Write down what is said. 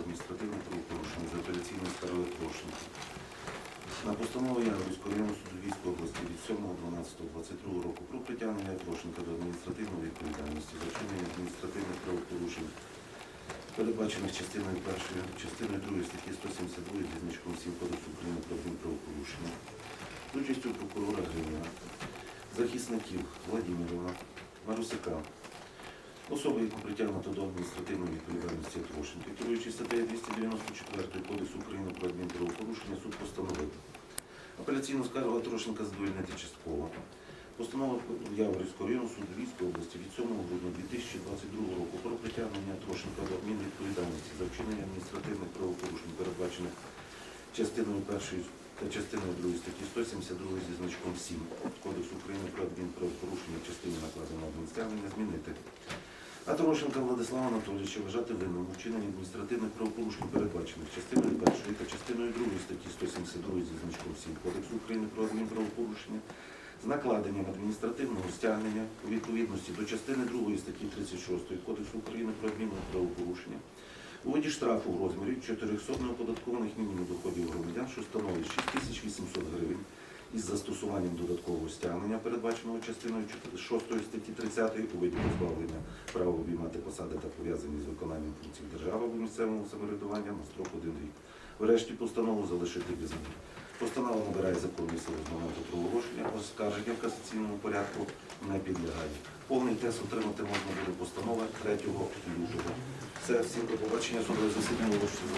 адміністративне правопорушення за апеляційною скаргою Трошенка. На постанову Яворівського районного суду Львівської області від 7.12.22 року про притягнення Трошенка до адміністративної відповідальності за вчинення адміністративних правопорушень, передбачених частиною першої, частиною другої статті 172 зі значком 7 Кодексу України про адмінправопорушення, з участю прокурора Грина, захисників Владимирова, Марусяка, особи, яку притягнуто до адміністративної відповідальності Трошенка, статтею 294 Кодексу України про адмінправопорушення, суд постановив апеляційну скаргу Трошенка задовольнити частково. Постанова Яворівського району суду Львівської області від 7 грудня 2022 року про притягнення Трошенка до адмінвідповідальності за вчинення адміністративних правопорушень, передбачених частиною першої та частиною другої статті 172 зі значком 7 Кодексу України про адмінправопорушення частини накладеного адмінстягнення змінити. А Трошенка Владислава Анатолійовича вважати винним у вчиненні адміністративних правопорушень, передбачених частиною першої та частиною другої статті 172 зі значком 7 Кодексу України про адмінправопорушення з накладенням адміністративного стягнення у відповідності до частини 2 статті 36 Кодексу України про адмінправопорушення у виді штрафу в розмірі 400 неоподаткованих мінімум доходів громадян, що становить 6800 гривень із застосуванням додаткового стягнення, передбаченого частиною 6 статті 30 у виді позбавлення права обіймати посади та пов'язані з виконанням функцій держави або місцевого самоврядування на строк один рік. Врешті постанову залишити без змін. Постанова набирає законної сили з моменту проголошення, оскарження в касаційному порядку не підлягає. Повний тест отримати можна буде постанова 3 лютого. Це всім до побачення судове засідання.